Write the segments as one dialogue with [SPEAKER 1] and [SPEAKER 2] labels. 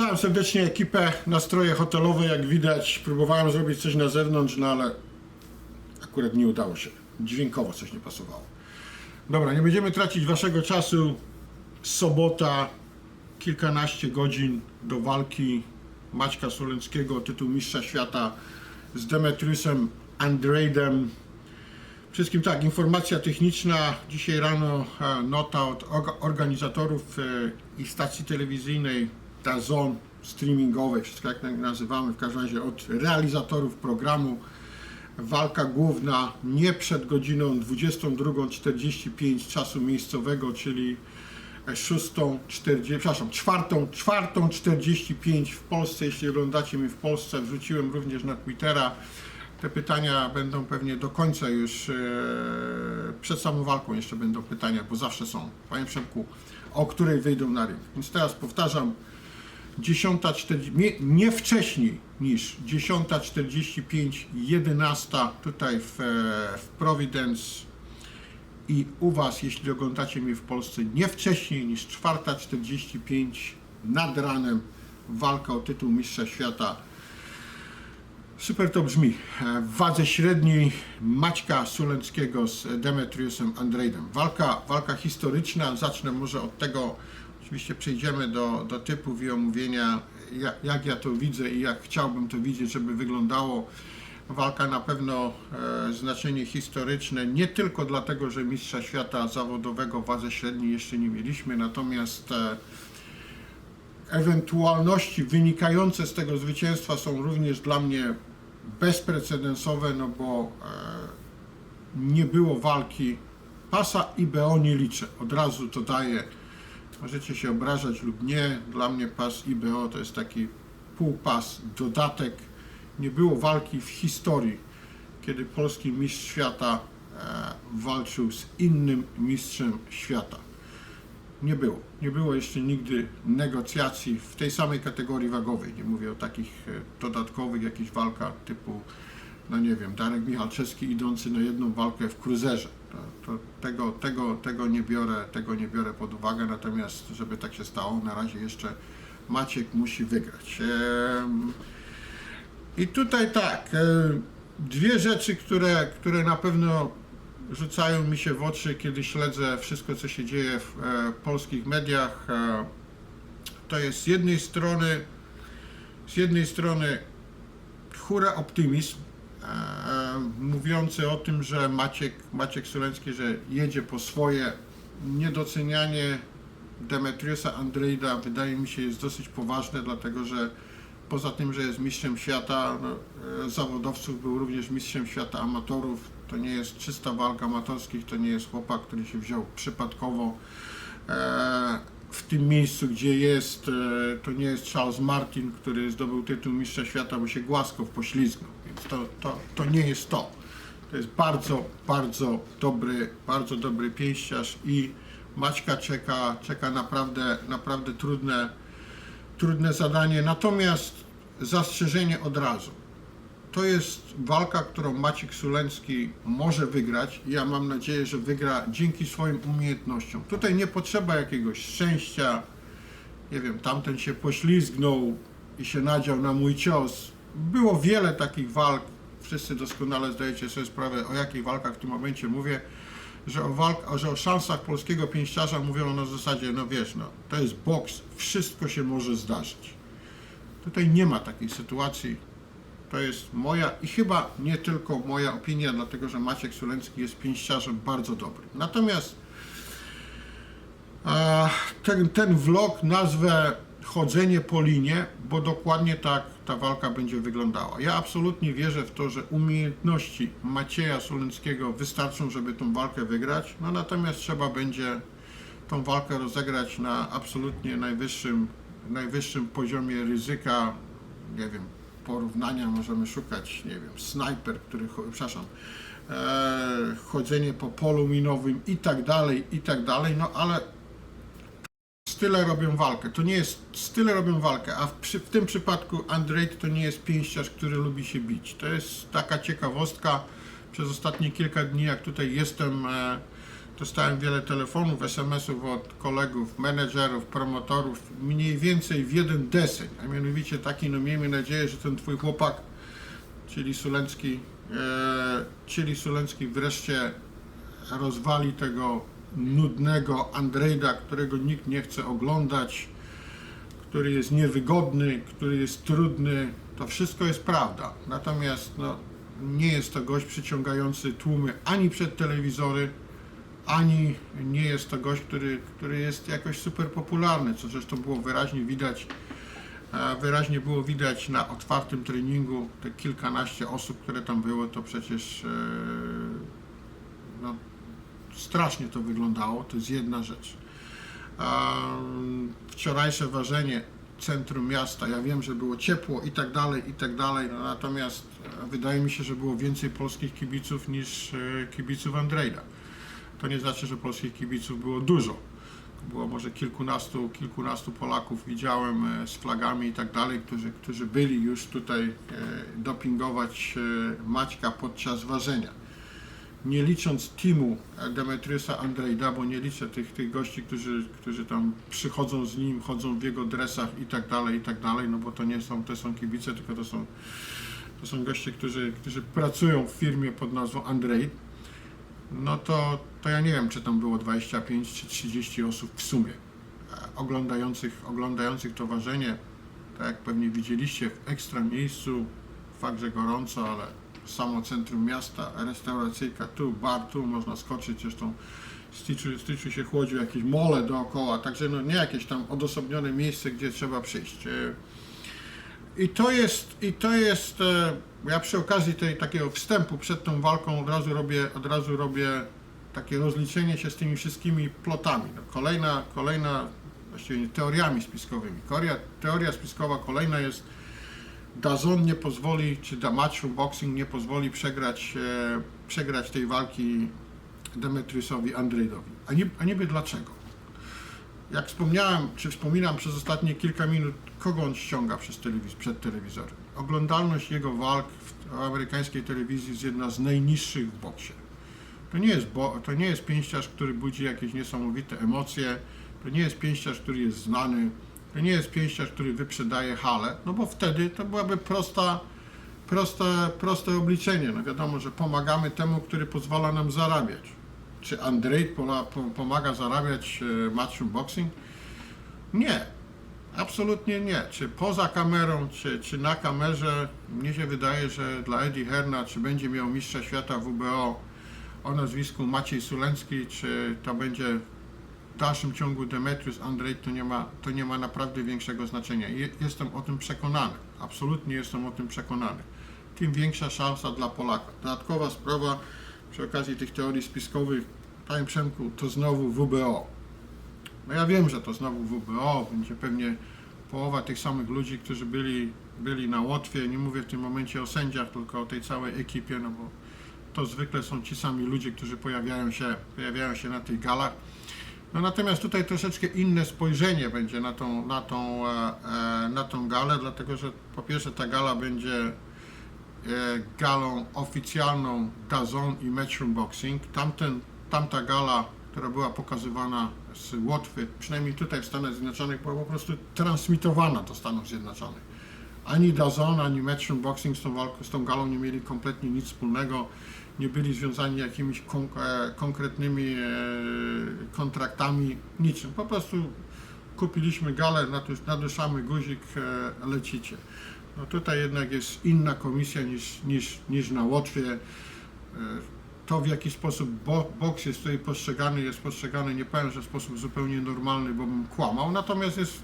[SPEAKER 1] Poznałem serdecznie ekipę, nastroje hotelowe, jak widać. Próbowałem zrobić coś na zewnątrz, no ale akurat nie udało się. Dźwiękowo coś nie pasowało. Dobra, nie będziemy tracić waszego czasu. Sobota, kilkanaście godzin do walki Maćka Solenckiego o tytuł Mistrza Świata z Demetriusem Andrejdem. Wszystkim tak, informacja techniczna. Dzisiaj rano e, nota od orga- organizatorów e, i stacji telewizyjnej DAZN streamingowej, wszystko jak na- nazywamy, w każdym razie od realizatorów programu. Walka główna nie przed godziną 22.45 czasu miejscowego, czyli 6.40, przepraszam, 4.45 4.45 w Polsce. Jeśli oglądacie mnie w Polsce, wrzuciłem również na Twittera. Te pytania będą pewnie do końca już, e, przed samą walką jeszcze będą pytania, bo zawsze są. Panie Przemku, o której wyjdą na ring. Więc teraz powtarzam, 10.40, nie, nie wcześniej niż 10.45, 11 tutaj w, e, w Providence i u Was, jeśli oglądacie mnie w Polsce, nie wcześniej niż 4.45 nad ranem walka o tytuł Mistrza Świata. Super to brzmi. E, W wadze średniej Maćka Sulenckiego z Demetriusem Andrejdem. Walka, walka historyczna. Zacznę może od tego, oczywiście przejdziemy do, do typów i omówienia, jak, jak ja to widzę i jak chciałbym to widzieć, żeby wyglądało. Walka na pewno e, znaczenie historyczne, nie tylko dlatego, że Mistrza Świata zawodowego w wadze średniej jeszcze nie mieliśmy, natomiast e, ewentualności wynikające z tego zwycięstwa są również dla mnie bezprecedensowe, no bo e, nie było walki. Pasa IBO nie liczę, od razu to daję. Możecie się obrażać lub nie. Dla mnie pas IBO to jest taki półpas, dodatek. Nie było walki w historii, kiedy polski mistrz świata e, walczył z innym mistrzem świata. Nie było. Nie było jeszcze nigdy negocjacji w tej samej kategorii wagowej. Nie mówię o takich e, dodatkowych, jakichś walkach typu, no nie wiem, Darek Michalczewski idący na jedną walkę w cruzerze. To, to tego, tego, tego, nie biorę, tego nie biorę pod uwagę, natomiast żeby tak się stało, na razie jeszcze Maciek musi wygrać. I tutaj tak, e, dwie rzeczy, które, które na pewno rzucają mi się w oczy, kiedy śledzę wszystko, co się dzieje w e, polskich mediach. E, to jest z jednej strony, z jednej strony hura optymizm, mówiący o tym, że Maciek, Maciek Soleński, że jedzie po swoje. Niedocenianie Demetriusa Andrejda wydaje mi się jest dosyć poważne, dlatego że poza tym, że jest mistrzem świata no, e, zawodowców, był również mistrzem świata amatorów. To nie jest czysta walka amatorskich, to nie jest chłopak, który się wziął przypadkowo e, w tym miejscu, gdzie jest. E, to nie jest Charles Martin, który zdobył tytuł mistrza świata, bo się głaskał, poślizgnął. Więc to, to, to nie jest to. To jest bardzo, bardzo dobry, bardzo dobry pięściarz i Maćka czeka, czeka naprawdę, naprawdę trudne, trudne zadanie. Natomiast zastrzeżenie od razu. To jest walka, którą Maciek Suleński może wygrać. Ja mam nadzieję, że wygra dzięki swoim umiejętnościom. Tutaj nie potrzeba jakiegoś szczęścia. Nie wiem, tamten się poślizgnął i się nadział na mój cios. Było wiele takich walk. Wszyscy doskonale zdajecie sobie sprawę, o jakich walkach w tym momencie mówię że o, walk, że o szansach polskiego pięściarza mówiono na zasadzie, no wiesz, no, to jest boks, wszystko się może zdarzyć. Tutaj nie ma takiej sytuacji. To jest moja i chyba nie tylko moja opinia, dlatego że Maciek Suleński jest pięściarzem bardzo dobrym. Natomiast e, ten, ten vlog nazwę chodzenie po linie, bo dokładnie tak ta walka będzie wyglądała. Ja absolutnie wierzę w to, że umiejętności Macieja Soleńskiego wystarczą, żeby tą walkę wygrać, no natomiast trzeba będzie tą walkę rozegrać na absolutnie najwyższym, najwyższym poziomie ryzyka, nie wiem, porównania możemy szukać, nie wiem, snajper, który, przepraszam, e, chodzenie po polu minowym i tak dalej, i tak dalej, no ale style robią walkę. To nie jest style robią walkę, a w, w tym przypadku Andrzej to nie jest pięściarz, który lubi się bić. To jest taka ciekawostka. Przez ostatnie kilka dni, jak tutaj jestem, e, dostałem wiele telefonów, SMS-ów od kolegów, menedżerów, promotorów, mniej więcej w jeden deseń, a mianowicie taki, no miejmy nadzieję, że ten twój chłopak, czyli Sulencki, e, czyli Sulencki wreszcie rozwali tego nudnego Andrejda, którego nikt nie chce oglądać, który jest niewygodny, który jest trudny. To wszystko jest prawda. Natomiast no, nie jest to gość przyciągający tłumy ani przed telewizory, ani nie jest to gość, który, który jest jakoś super popularny, co zresztą było wyraźnie widać. e, Wyraźnie było widać na otwartym treningu te kilkanaście osób, które tam było, to przecież e, no, strasznie to wyglądało. To jest jedna rzecz. Em, Wczorajsze ważenie centrum miasta, ja wiem, że było ciepło i tak dalej, i tak dalej, no, natomiast e, wydaje mi się, że było więcej polskich kibiców niż e, kibiców Andrejda. To nie znaczy, że polskich kibiców było dużo. Było może kilkunastu, kilkunastu Polaków widziałem e, z flagami i tak dalej, którzy, którzy byli już tutaj e, dopingować e, Maćka podczas ważenia nie licząc teamu Demetriusa Andrejda, bo nie liczę tych, tych gości, którzy, którzy tam przychodzą z nim, chodzą w jego dresach i tak dalej, i tak dalej, no bo to nie są, to są kibice, tylko to są, to są goście, którzy, którzy pracują w firmie pod nazwą Andrej, no to, to ja nie wiem, czy tam było 25 czy 30 osób w sumie e, oglądających, oglądających to ważenie, tak jak pewnie widzieliście, w ekstra miejscu, fakt, że gorąco, ale samo centrum miasta, restauracyjka tu, bar tu, można skoczyć, zresztą Stitchu, Stitchu się chłodził jakieś mole dookoła, także no nie jakieś tam odosobnione miejsce, gdzie trzeba przyjść. E, I to jest, i to jest, e, ja przy okazji tej takiego wstępu przed tą walką od razu robię, od razu robię takie rozliczenie się z tymi wszystkimi plotami. No, kolejna, kolejna, właściwie teoriami spiskowymi. Teoria, teoria spiskowa kolejna jest Dazon nie pozwoli, czy da Matchroom Boxing nie pozwoli przegrać, e, przegrać tej walki Demetriusowi Andrejdowi. A, nie, a niby dlaczego? Jak wspomniałem, czy wspominam przez ostatnie kilka minut, kogo on ściąga przez telewiz- przed telewizorem. Oglądalność jego walk w amerykańskiej telewizji jest jedna z najniższych w boksie. To nie jest, bo, to nie jest pięściarz, który budzi jakieś niesamowite emocje, to nie jest pięściarz, który jest znany, to nie jest pięściarz, który wyprzedaje halę, no bo wtedy to byłaby prosta, proste, proste obliczenie. No wiadomo, że pomagamy temu, który pozwala nam zarabiać. Czy Andrzej pomaga zarabiać e, Matchroom Boxing? Nie. Absolutnie nie. Czy poza kamerą, czy, czy na kamerze, mnie się wydaje, że dla Eddie Herna, czy będzie miał mistrza świata WBO o nazwisku Maciej Sulencki, czy to będzie w dalszym ciągu Demetrius Andrzej, to nie ma, to nie ma naprawdę większego znaczenia. Je, jestem o tym przekonany. Absolutnie jestem o tym przekonany. Tym większa szansa dla Polaka. Dodatkowa sprawa przy okazji tych teorii spiskowych, Panie Przemku, to znowu WBO. No ja wiem, że to znowu WBO, będzie pewnie połowa tych samych ludzi, którzy byli, byli na Łotwie. Nie mówię w tym momencie o sędziach, tylko o tej całej ekipie, no bo to zwykle są ci sami ludzie, którzy pojawiają się, pojawiają się na tych galach. No natomiast tutaj troszeczkę inne spojrzenie będzie na tą, na tą, e, e, na tą galę, dlatego że po pierwsze ta gala będzie e, galą oficjalną DAZN i Matchroom Boxing. Tamten, tamta gala, która była pokazywana z Łotwy, przynajmniej tutaj w Stanach Zjednoczonych, była po prostu transmitowana do Stanów Zjednoczonych. Ani DAZN, ani Matchroom Boxing z tą, walką, z tą galą nie mieli kompletnie nic wspólnego. Nie byli związani jakimiś kon, e, konkretnymi e, kontraktami, niczym. Po prostu kupiliśmy galę, nadusz- naduszamy guzik, e, lecicie. No tutaj jednak jest inna komisja niż, niż, niż na Łotwie. To w jaki sposób bo, boks jest tutaj postrzegany, jest postrzegany, nie powiem, że w sposób zupełnie normalny, bo bym kłamał, natomiast jest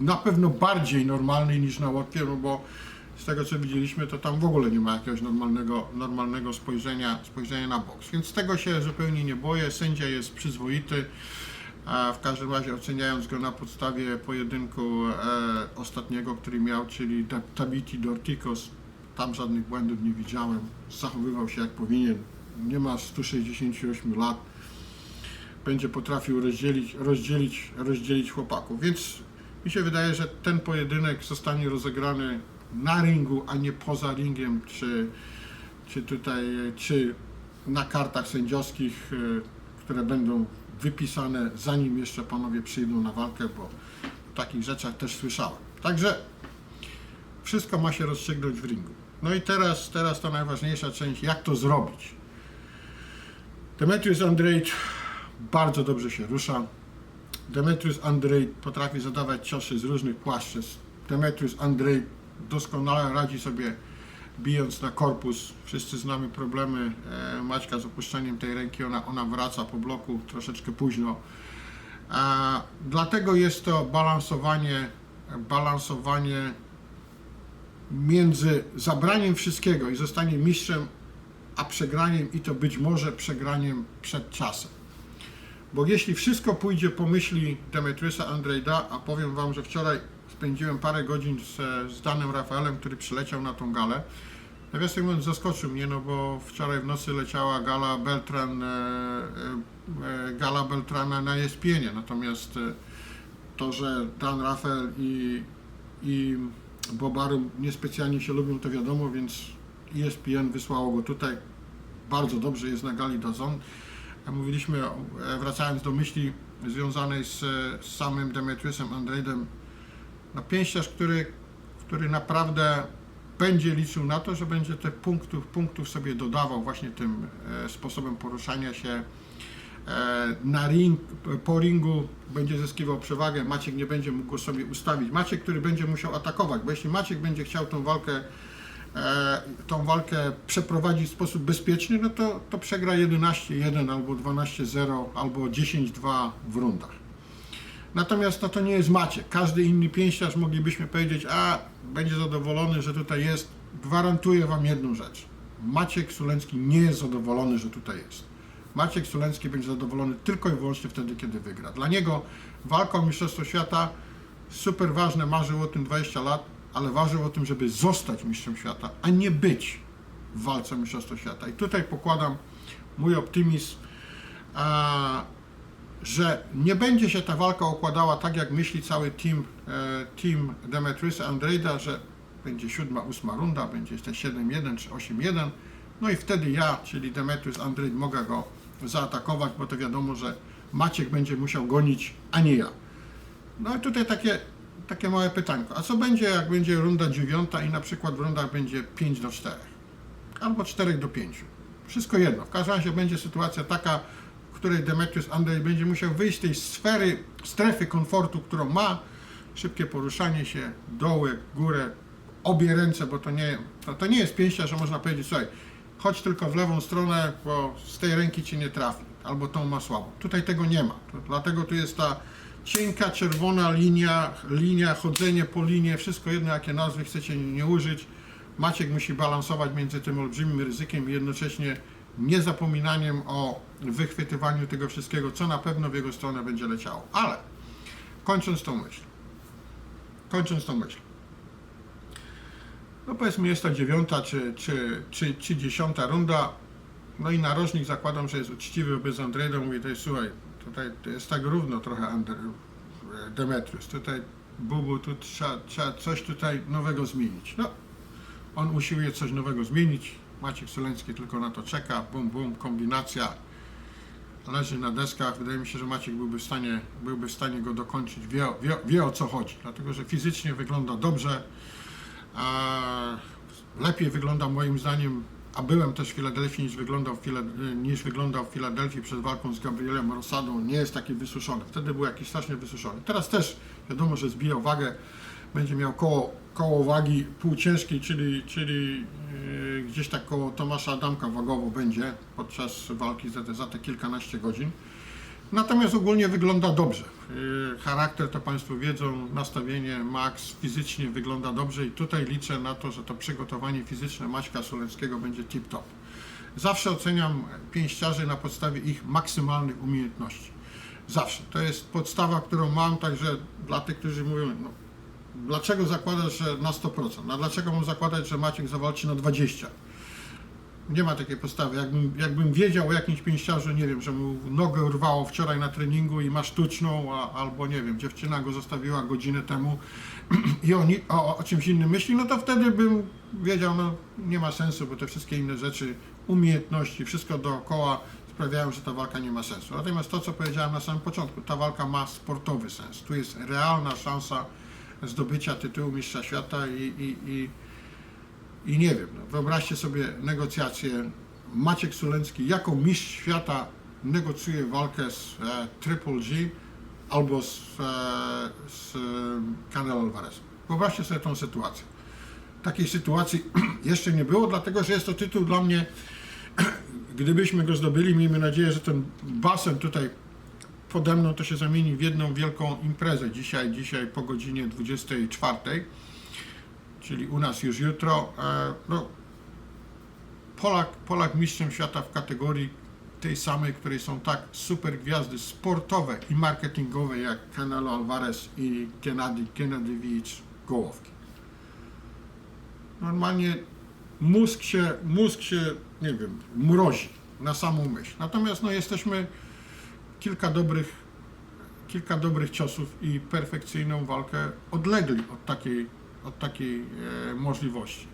[SPEAKER 1] na pewno bardziej normalny niż na Łotwie, no bo z tego co widzieliśmy, to tam w ogóle nie ma jakiegoś normalnego, normalnego spojrzenia, spojrzenia na boks. Więc tego się zupełnie nie boję. Sędzia jest przyzwoity. A w każdym razie oceniając go na podstawie pojedynku e, ostatniego, który miał, czyli Tabiti Dorticos, tam żadnych błędów nie widziałem. Zachowywał się jak powinien. Nie ma 168 lat. Będzie potrafił rozdzielić, rozdzielić, rozdzielić chłopaków. Więc mi się wydaje, że ten pojedynek zostanie rozegrany na ringu, a nie poza ringiem, czy, czy tutaj, czy na kartach sędziowskich, e, które będą wypisane zanim jeszcze panowie przyjdą na walkę, bo o takich rzeczach też słyszałem. Także wszystko ma się rozstrzygnąć w ringu. No i teraz, teraz ta najważniejsza część, jak to zrobić. Demetrius Andrade bardzo dobrze się rusza. Demetrius Andrade potrafi zadawać ciosy z różnych płaszczyzn. Demetrius Andrade doskonale radzi sobie bijąc na korpus. Wszyscy znamy problemy e, Maćka z opuszczeniem tej ręki. Ona, ona wraca po bloku troszeczkę późno. A, dlatego jest to balansowanie, balansowanie między zabraniem wszystkiego i zostanie mistrzem, a przegraniem i to być może przegraniem przed czasem. Bo jeśli wszystko pójdzie po myśli Demetriusa Andrade'a, a powiem Wam, że wczoraj spędziłem parę godzin z, z Danem Rafaelem, który przyleciał na tą galę. Nawiasem mówiąc, zaskoczył mnie, no bo wczoraj w nocy leciała gala Beltran, e, e, gala Beltrana na ESPN-ie, natomiast e, to, że Dan Rafael i, i Bob Arum niespecjalnie się lubią, to wiadomo, więc ESPN wysłało go tutaj. Bardzo dobrze jest na gali Dazon. A Mówiliśmy, e, wracając do myśli związanej z, e, z samym Demetriusem Andrade'em, no pięściarz, który, który naprawdę będzie liczył na to, że będzie te punktów, punktów sobie dodawał właśnie tym e, sposobem poruszania się e, na ring, po ringu będzie zyskiwał przewagę, Maciek nie będzie mógł go sobie ustawić. Maciek, który będzie musiał atakować, bo jeśli Maciek będzie chciał tą walkę e, tą walkę przeprowadzić w sposób bezpieczny, no to, to przegra 11-1 albo 12-0 albo 10-2 w rundach. Natomiast no, to nie jest Maciek. Każdy inny pięściarz moglibyśmy powiedzieć, a będzie zadowolony, że tutaj jest. Gwarantuję Wam jedną rzecz. Maciek Sulencki nie jest zadowolony, że tutaj jest. Maciek Sulencki będzie zadowolony tylko i wyłącznie wtedy, kiedy wygra. Dla niego walka o Mistrzostwo Świata super ważne, marzył o tym 20 lat, ale ważył o tym, żeby zostać mistrzem świata, a nie być w walce o Mistrzostwo Świata. I tutaj pokładam mój optymizm, a, że nie będzie się ta walka układała tak, jak myśli cały team, e, team Demetriusa Andrade'a, że będzie siódma, ósma runda, będzie jeszcze 7-1 czy 8-1, no i wtedy ja, czyli Demetrius Andrade, mogę go zaatakować, bo to wiadomo, że Maciek będzie musiał gonić, a nie ja. No i tutaj takie, takie małe pytanko. A co będzie, jak będzie runda dziewiąta i na przykład w rundach będzie 5 do 4? Albo 4 do 5. Wszystko jedno. W każdym razie będzie sytuacja taka, w której Demetrius Andrade będzie musiał wyjść z tej sfery, strefy komfortu, którą ma. Szybkie poruszanie się, dołek, górę, obie ręce, bo to nie, to, to nie jest pięścia, że można powiedzieć, słuchaj, chodź tylko w lewą stronę, bo z tej ręki cię nie trafi, albo tą ma słabą. Tutaj tego nie ma. To, dlatego tu jest ta cienka, czerwona linia, linia, chodzenie po linie, wszystko jedno, jakie nazwy chcecie nie użyć. Maciek musi balansować między tym olbrzymim ryzykiem i jednocześnie niezapominaniem o wychwytywaniu tego wszystkiego, co na pewno w jego stronę będzie leciało. Ale kończąc tą myśl, kończąc tą myśl, no powiedzmy jest to dziewiąta czy, czy, czy, czy dziesiąta runda, no i narożnik zakładam, że jest uczciwy wobec Andrejda, mówi tutaj słuchaj, tutaj jest tak równo trochę Andre, Demetrius, tutaj Bubu, tu trzeba, trzeba coś tutaj nowego zmienić. No, on usiłuje coś nowego zmienić, Maciek Soleński tylko na to czeka, bum, bum, kombinacja, leży na deskach, wydaje mi się, że Maciek byłby w stanie, byłby w stanie go dokończyć, wie, wie, wie o co chodzi, dlatego że fizycznie wygląda dobrze, a lepiej wygląda moim zdaniem, a byłem też w Filadelfii niż wyglądał w, Fila- niż wyglądał w Filadelfii przed walką z Gabrielem Rosadą, nie jest taki wysuszony. Wtedy był jakiś strasznie wysuszony. Teraz też wiadomo, że zbijał wagę, będzie miał koło, koło wagi półciężkiej, czyli, czyli yy, gdzieś tak koło Tomasza Adamka wagowo będzie podczas walki za te, za te kilkanaście godzin. Natomiast ogólnie wygląda dobrze. Yy, Charakter to Państwo wiedzą, nastawienie Max fizycznie wygląda dobrze i tutaj liczę na to, że to przygotowanie fizyczne Maćka Soleckiego będzie tip-top. Zawsze oceniam pięściarzy na podstawie ich maksymalnych umiejętności. Zawsze. To jest podstawa, którą mam, także dla tych, którzy mówią, no, dlaczego zakładasz, że na 100%? A dlaczego mam zakładać, że Maciek zawalczy na 20%? Nie ma takiej postawy. Jakbym, jakbym wiedział o jakimś pięściarzu, nie wiem, że mu nogę urwało wczoraj na treningu i ma sztuczną, a, albo nie wiem, dziewczyna go zostawiła godzinę temu i o, ni- o, o czymś innym myśli, no to wtedy bym wiedział, no nie ma sensu, bo te wszystkie inne rzeczy, umiejętności, wszystko dookoła sprawiają, że ta walka nie ma sensu. Natomiast to, co powiedziałem na samym początku, ta walka ma sportowy sens. Tu jest realna szansa zdobycia tytułu mistrza świata i, i, i, i nie wiem, no, wyobraźcie sobie negocjacje. Maciek Sulencki jako mistrz świata negocjuje walkę z e, Triple G albo z, e, z e, Canelo Alvarezem. Wyobraźcie sobie tą sytuację. Takiej sytuacji jeszcze nie było, dlatego że jest to tytuł dla mnie, gdybyśmy go zdobyli, miejmy nadzieję, że ten basen tutaj pode mną to się zamieni w jedną wielką imprezę. Dzisiaj, dzisiaj po godzinie 24, czyli u nas już jutro. E, no, Polak, Polak mistrzem świata w kategorii tej samej, której są tak super gwiazdy sportowe i marketingowe jak Canelo Alvarez i Gennady Gennadyewicz Gołowki. Normalnie mózg się, mózg się, nie wiem, mrozi na samą myśl. Natomiast no, jesteśmy kilka dobrych, kilka dobrych ciosów i perfekcyjną walkę odlegli od takiej, od takiej e, możliwości.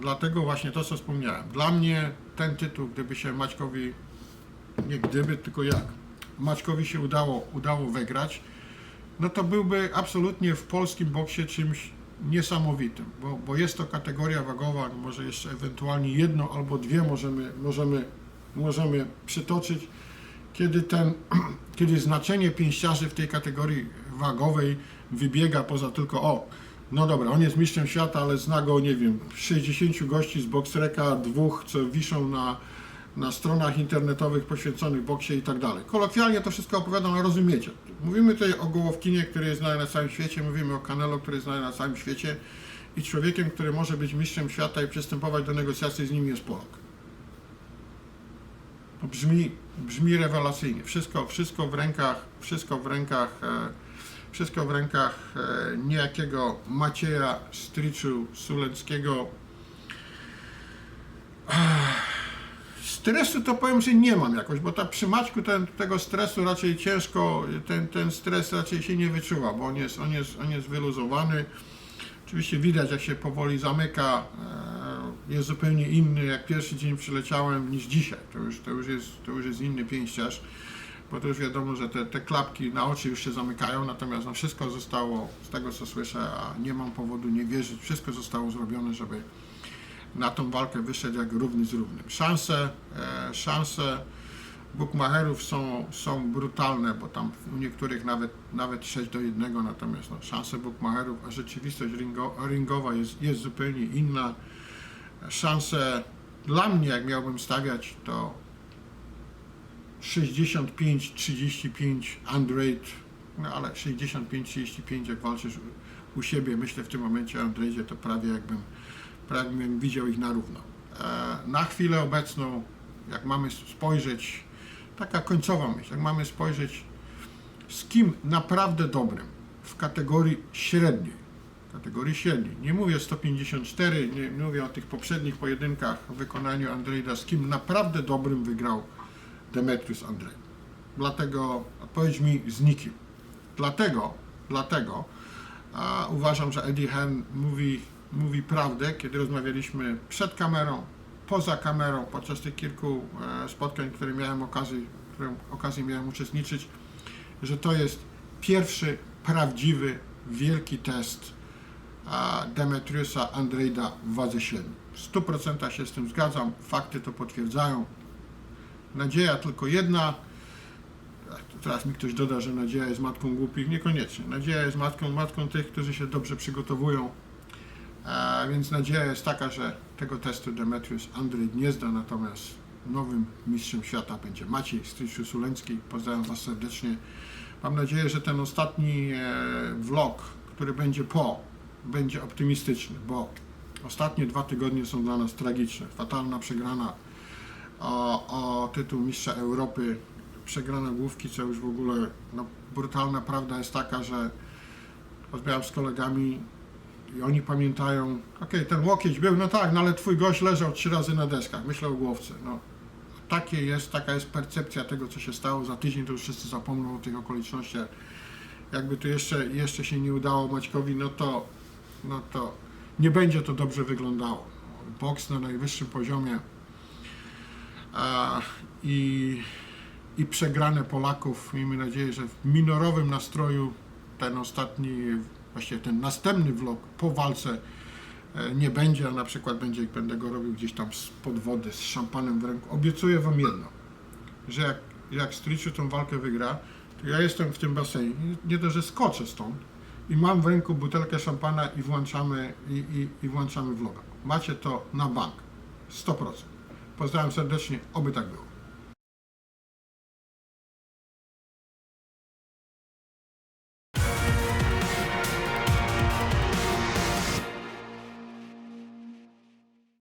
[SPEAKER 1] Dlatego właśnie to, co wspomniałem. Dla mnie ten tytuł, gdyby się Maćkowi, nie gdyby, tylko jak, Maćkowi się udało, udało wygrać, no to byłby absolutnie w polskim boksie czymś niesamowitym, bo, bo jest to kategoria wagowa, może jeszcze ewentualnie jedno albo dwie możemy, możemy, możemy przytoczyć, kiedy ten, kiedy znaczenie pięściarzy w tej kategorii wagowej wybiega poza tylko o, no dobra, on jest mistrzem świata, ale zna go, nie wiem, 60 gości z Boxreka, dwóch, co wiszą na, na stronach internetowych poświęconych boksie i tak dalej. Kolokwialnie to wszystko opowiadam, ale rozumiecie. Mówimy tutaj o Gołowkinie, który jest znany na całym świecie, mówimy o Canelo, który jest znany na całym świecie i człowiekiem, który może być mistrzem świata i przystępować do negocjacji z nim jest Polak. Brzmi, brzmi rewelacyjnie. Wszystko, wszystko w rękach, wszystko w rękach, e, wszystko w rękach e, niejakiego Macieja Striczu Suleckiego. Stresu to powiem, że nie mam jakoś, bo ta przy Maćku ten, tego stresu raczej ciężko, ten, ten stres raczej się nie wyczuwa, bo on jest, on jest, on jest wyluzowany. Oczywiście widać, jak się powoli zamyka, e, jest zupełnie inny, jak pierwszy dzień przyleciałem niż dzisiaj. To już, to już, jest, to już jest inny pięściarz, bo to już wiadomo, że te, te klapki na oczy już się zamykają, natomiast no, wszystko zostało, z tego co słyszę, a nie mam powodu nie wierzyć, wszystko zostało zrobione, żeby na tą walkę wyszedł jak równy z równym. Szanse, e, szanse bookmacherów są, są brutalne, bo tam u niektórych nawet, nawet 6 do 1, natomiast no, szanse bookmacherów, a rzeczywistość ringo, ringowa jest, jest zupełnie inna. Szanse dla mnie, jak miałbym stawiać, to 65-35 Android, no ale 65-35 jak walczysz u- siebie, myślę w tym momencie Androidzie, to prawie jakbym, prawie widział ich na równo. E, na chwilę obecną, jak mamy spojrzeć, taka końcowa myśl, jak mamy spojrzeć z kim naprawdę dobrym w kategorii średniej, kategorii średniej, nie mówię 154, nie, nie mówię o tych poprzednich pojedynkach w wykonaniu Andrejda, z kim naprawdę dobrym wygrał Demetrius Andrzej. Dlatego odpowiedź mi z. Dlatego, dlatego a, uważam, że Eddie Hearn mówi, mówi prawdę, kiedy rozmawialiśmy przed kamerą, poza kamerą, podczas tych kilku e, spotkań, które miałem okazję, którym okazję miałem uczestniczyć, że to jest pierwszy prawdziwy, wielki test Demetriusa Andrejda w wadze średniej. W 100% się z tym zgadzam, fakty to potwierdzają. Nadzieja tylko jedna. Teraz mi ktoś doda, że nadzieja jest matką głupich. Niekoniecznie. Nadzieja jest matką, matką tych, którzy się dobrze przygotowują. A więc nadzieja jest taka, że tego testu Demetrius Andrzej nie zda, natomiast nowym mistrzem świata będzie Maciej Stryczu Suleński. Pozdrawiam Was serdecznie. Mam nadzieję, że ten ostatni e, vlog, który będzie po, będzie optymistyczny, bo ostatnie dwa tygodnie są dla nas tragiczne. Fatalna przegrana o, o tytuł mistrza Europy, przegrane główki, co już w ogóle, no, brutalna prawda jest taka, że rozmawiam z kolegami i oni pamiętają, okej, ten łokieć był, no tak, no ale twój gość leżał trzy razy na deskach, myślę o głowce, no. Takie jest, taka jest percepcja tego, co się stało, za tydzień to już wszyscy zapomną o tych okolicznościach. Jakby to jeszcze, jeszcze się nie udało Maćkowi, no to, no to nie będzie to dobrze wyglądało. Boks na najwyższym poziomie i, i przegrane Polaków. Miejmy nadzieję, że w minorowym nastroju ten ostatni, właściwie ten następny vlog po walce e, nie będzie, a na przykład będzie, będę go robił gdzieś tam spod wody z szampanem w ręku. Obiecuję Wam jedno, że jak, jak Striciu tą walkę wygra, to ja jestem w tym basenie, nie to, że skoczę stąd i mam w ręku butelkę szampana i włączamy, i, i, i włączamy vloga. Macie to na bank, 100%. Pozdrawiam serdecznie, oby tak było.